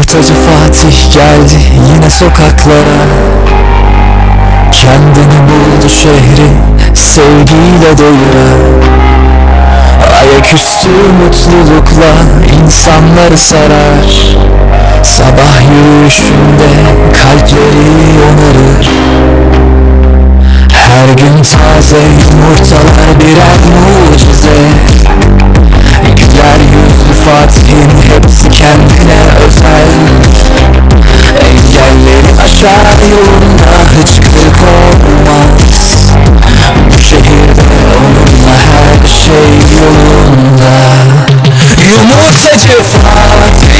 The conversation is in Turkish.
Yumurtacı Fatih geldi yine sokaklara. Kendini buldu şehri sevgiyle doyuran Ayaküstü mutlulukla insanları sarar. Sabah yürüyüşünde kalpleri onarır Her gün taze yumurtalar birer mucize Aşar yolunda hıçkırık olmaz. Bu şehirde onunla her şey yolunda. Yumurtacı Fatih